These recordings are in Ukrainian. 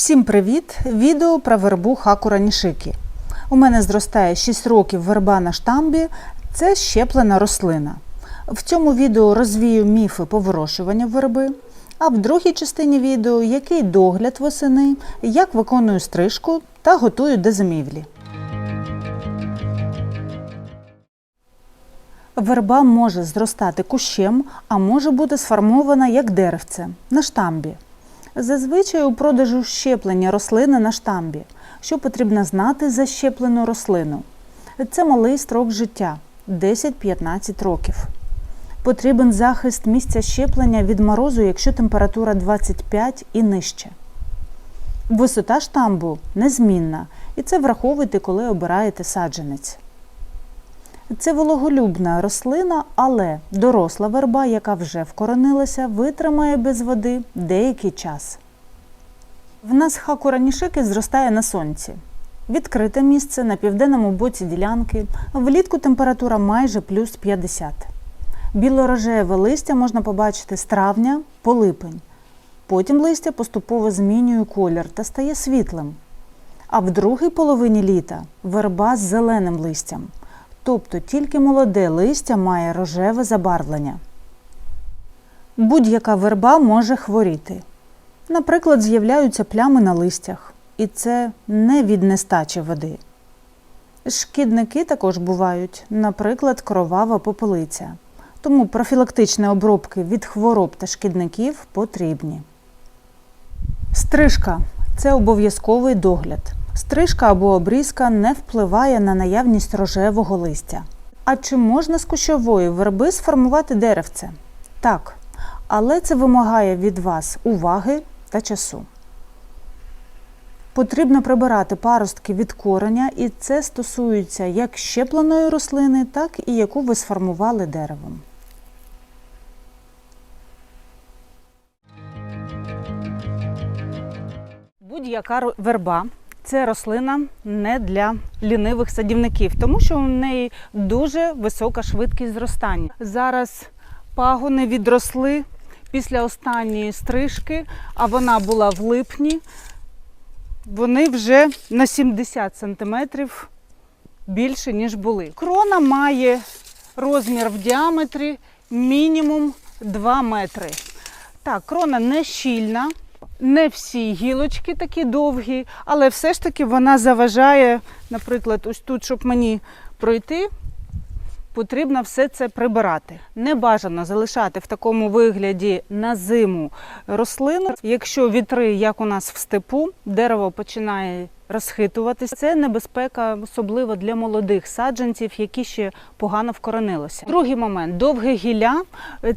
Всім привіт! Відео про вербу хакура нішики. У мене зростає 6 років верба на штамбі. Це щеплена рослина. В цьому відео розвію міфи по вирощуванню верби, а в другій частині відео який догляд восени, як виконую стрижку та готую до зимівлі. Верба може зростати кущем, а може бути сформована як деревце на штамбі. Зазвичай у продажу щеплення рослини на штамбі. Що потрібно знати за щеплену рослину? Це малий строк життя 10-15 років. Потрібен захист місця щеплення від морозу, якщо температура 25 і нижче. Висота штамбу незмінна, і це враховуйте, коли обираєте саджанець. Це вологолюбна рослина, але доросла верба, яка вже вкоренилася, витримає без води деякий час. В нас хакура нішики зростає на сонці. Відкрите місце на південному боці ділянки. Влітку температура майже плюс 50. Білорожеве листя можна побачити з травня по липень. Потім листя поступово змінює колір та стає світлим. А в другій половині літа верба з зеленим листям. Тобто тільки молоде листя має рожеве забарвлення. Будь-яка верба може хворіти. Наприклад, з'являються плями на листях, і це не від нестачі води. Шкідники також бувають, наприклад, кровава попелиця. Тому профілактичні обробки від хвороб та шкідників потрібні. Стрижка це обов'язковий догляд. Стрижка або обрізка не впливає на наявність рожевого листя. А чи можна з кущової верби сформувати деревце? Так, але це вимагає від вас уваги та часу. Потрібно прибирати паростки від кореня, і це стосується як щепленої рослини, так і яку ви сформували деревом. Будь-яка верба це рослина не для лінивих садівників, тому що у неї дуже висока швидкість зростання. Зараз пагони відросли після останньої стрижки, а вона була в липні. Вони вже на 70 сантиметрів більше, ніж були. Крона має розмір в діаметрі мінімум 2 метри. Так, крона не щільна, не всі гілочки такі довгі, але все ж таки вона заважає, наприклад, ось тут, щоб мені пройти, потрібно все це прибирати. Не бажано залишати в такому вигляді на зиму рослину. Якщо вітри, як у нас в степу, дерево починає розхитуватись. Це небезпека, особливо для молодих саджанців, які ще погано вкоренилися. Другий момент довге гілля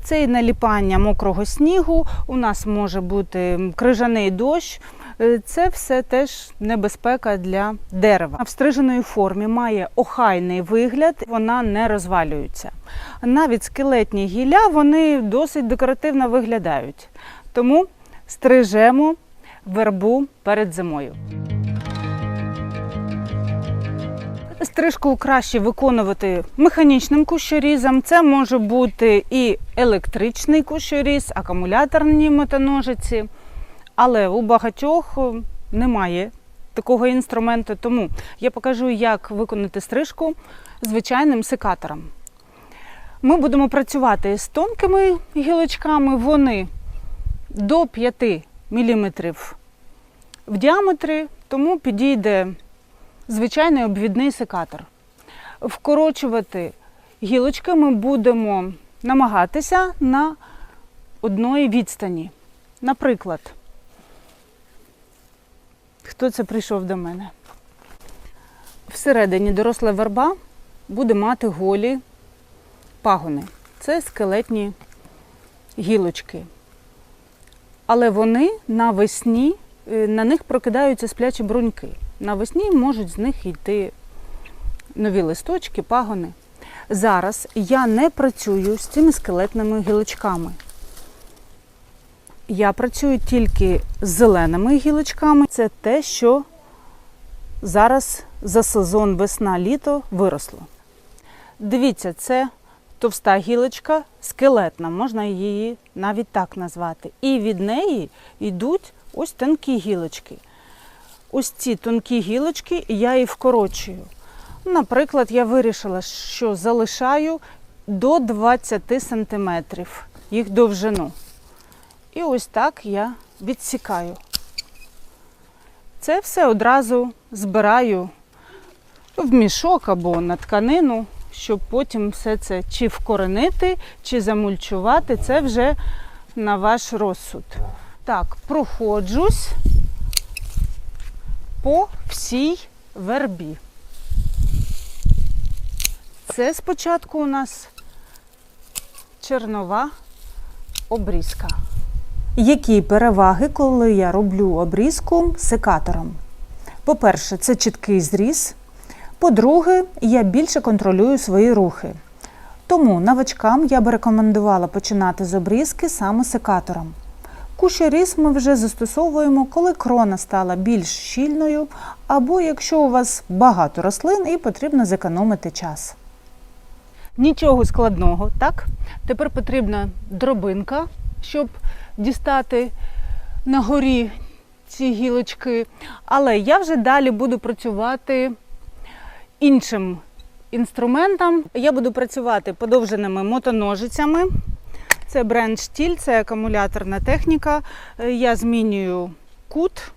це і наліпання мокрого снігу. У нас може бути крижаний дощ. Це все теж небезпека для дерева. В стриженої формі має охайний вигляд, вона не розвалюється. Навіть скелетні гілля вони досить декоративно виглядають. Тому стрижемо вербу перед зимою. Стрижку краще виконувати механічним кущорізом. Це може бути і електричний кущоріз, акумуляторні мотоножиці. Але у багатьох е, немає такого інструменту, тому я покажу, як виконати стрижку звичайним секатором. Ми будемо працювати з тонкими гілочками, вони до 5 мм в діаметрі, тому підійде звичайний обвідний секатор. Вкорочувати гілочки ми будемо намагатися на одної відстані. Наприклад, хто це прийшов до мене? Всередині доросла верба буде мати голі пагони. Це скелетні гілочки. Але вони навесні, е, на них прокидаються сплячі бруньки. Навесні можуть з них йти нові листочки, пагони. Зараз я не працюю з цими скелетними гілочками. Я працюю тільки з зеленими гілочками. Це те, що зараз за сезон весна-літо виросло. Дивіться, це товста гілочка, скелетна, можна її навіть так назвати. І від неї йдуть ось тонкі гілочки. Ось ці тонкі гілочки я і вкорочую. Наприклад, я вирішила, що залишаю до 20 см їх довжину. І ось так я відсікаю. Це все одразу збираю в мішок або на тканину, щоб потім все це чи вкоренити, чи замульчувати. Це вже на ваш розсуд. Так, проходжусь по всій вербі. Це спочатку у нас чернова обрізка. Які переваги, коли я роблю обрізку секатором? По-перше, це чіткий зріз. По-друге, я більше контролюю свої рухи. Тому новачкам я би рекомендувала починати з обрізки саме секатором. Кущеріз ми вже застосовуємо, коли крона стала більш щільною, або якщо у вас багато рослин і потрібно зекономити час. Нічого складного, так? Тепер потрібна дробинка, щоб дістати на горі ці гілочки. Але я вже далі буду працювати іншим інструментом. Я буду працювати подовженими мотоножицями. Це бренд штіль, це акумуляторна техніка. Е, Я змінюю кут.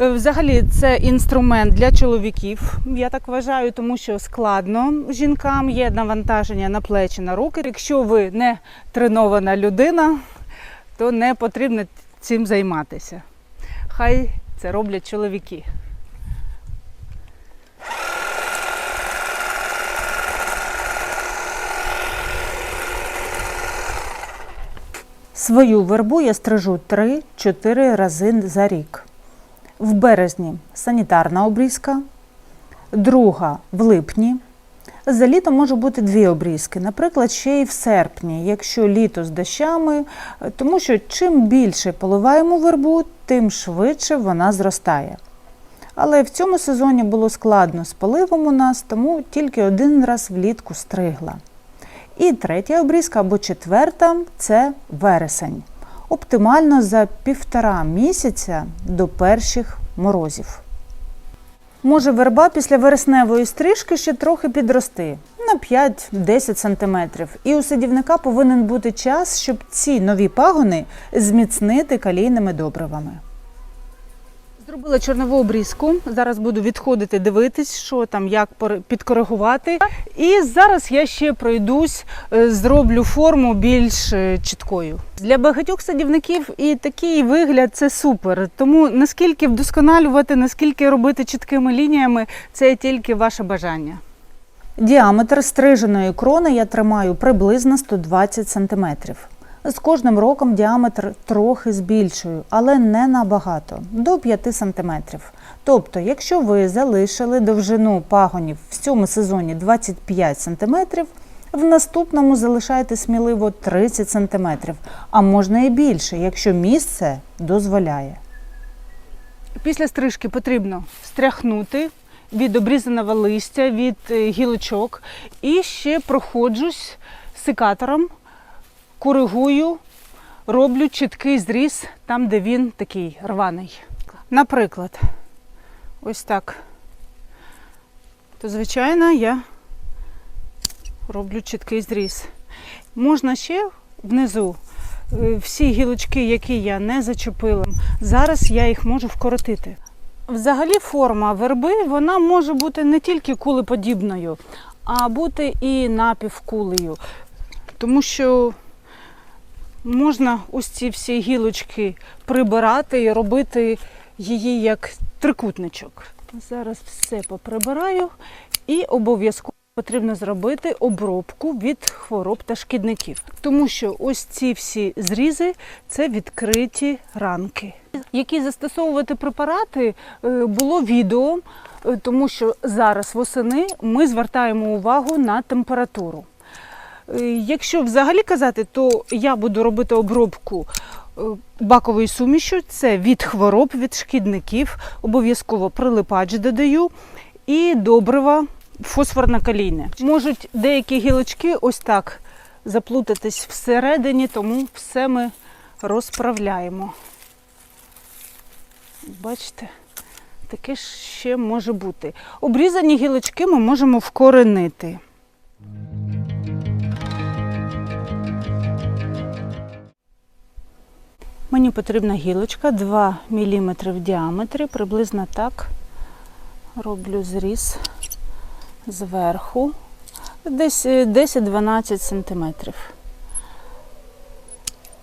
Е, Взагалі, це інструмент для чоловіків, я так вважаю, тому що складно жінкам є навантаження на плечі, на руки. Якщо ви не тренована людина, то не потрібно цим займатися. Хай це роблять чоловіки. Свою вербу я стрижу 3-4 рази за рік. В березні санітарна обрізка, друга в липні. За літо може бути дві обрізки, наприклад, ще й в серпні, якщо літо з дощами, тому що чим більше поливаємо вербу, тим швидше вона зростає. Але в цьому сезоні було складно з поливом у нас, тому тільки один раз влітку стригла. І третя обрізка або четверта це вересень. Оптимально за півтора місяця до перших морозів. Може верба після вересневої стрижки ще трохи підрости на 5-10 см. І у садівника повинен бути час, щоб ці нові пагони зміцнити калійними добривами. Зробила чорнову обрізку. Зараз буду відходити, дивитись, що там, як підкоригувати. І зараз я ще пройдусь, е, зроблю форму більш е, чіткою. Для багатьох садівників і такий вигляд це супер. Тому наскільки вдосконалювати, наскільки робити чіткими лініями, це тільки ваше бажання. Діаметр стриженої крони я тримаю приблизно 120 см. З кожним роком діаметр трохи збільшую, але не набагато до 5 см. Тобто, якщо ви залишили довжину пагонів в цьому сезоні 25 см, в наступному залишайте сміливо 30 см, а можна і більше, якщо місце дозволяє. Після стрижки потрібно стряхнути від обрізаного листя, від е, гілочок. І ще проходжусь секатором, коригую, роблю чіткий зріз там, де він такий рваний. Наприклад, ось так. То, звичайно, я роблю чіткий зріз. Можна ще внизу е, всі гілочки, які я не зачепила, зараз я їх можу вкоротити. Взагалі форма верби вона може бути не тільки кулеподібною, а бути і напівкулею. Тому що можна ось ці всі гілочки прибирати і робити її як трикутничок. Зараз все поприбираю і обов'язково потрібно зробити обробку від хвороб та шкідників. Тому що ось ці всі зрізи це відкриті ранки. Які застосовувати препарати, е, було відео, е, тому що зараз восени ми звертаємо увагу на температуру. Е, Якщо взагалі казати, то я буду робити обробку е, баковою сумішю. Це від хвороб, від шкідників, обов'язково прилипач додаю і добрива фосфорно-калійне. Можуть деякі гілочки ось так заплутатись всередині, тому все ми розправляємо. Бачите, Таке ще може бути. Обрізані гілочки ми можемо вкоренити. Мені потрібна гілочка 2 мм в діаметрі, приблизно так роблю зріз зверху, десь е, 10-12 см.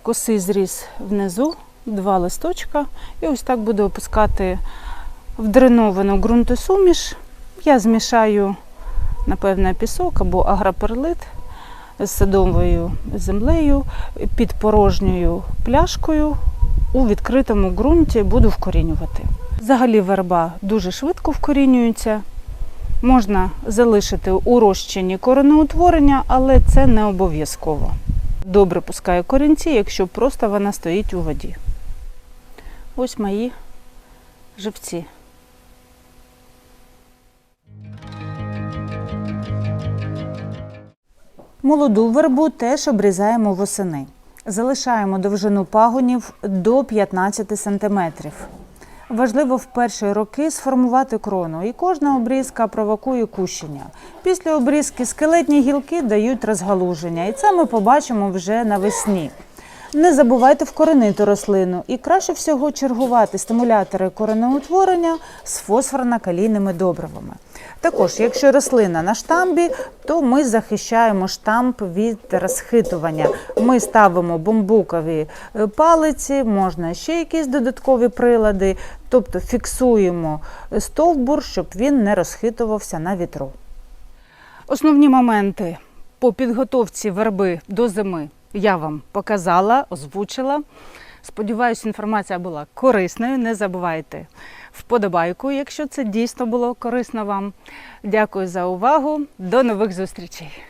Косий зріз внизу, два листочка, і ось так буду опускати в дреновану ґрунтосуміш. Я змішаю, напевне, пісок або агроперлит садовою землею під порожньою пляшкою у відкритому ґрунті буду вкорінювати. Взагалі верба дуже швидко вкорінюється. Можна залишити у розчині коренеутворення, але це не обов'язково. Добре пускає корінці, якщо просто вона стоїть у воді. Ось мої живці. Молоду вербу теж обрізаємо восени. Залишаємо довжину пагонів до 15 см. Важливо в перші роки сформувати крону, і кожна обрізка провокує кущення. Після обрізки скелетні гілки дають розгалуження, і це ми побачимо вже навесні. Не забувайте вкоренити рослину і краще всього чергувати стимулятори коренеутворення з фосфорно-калійними добривами. Також, якщо рослина на штамбі, то ми захищаємо штамп від розхитування. Ми ставимо бамбукові е, палиці, можна ще якісь додаткові прилади, тобто фіксуємо стовбур, щоб він не розхитувався на вітру. Основні моменти по підготовці верби до зими я вам показала, озвучила. Сподіваюсь, інформація була корисною. Не забувайте вподобайку, якщо це дійсно було корисно вам. Дякую за увагу. До нових зустрічей!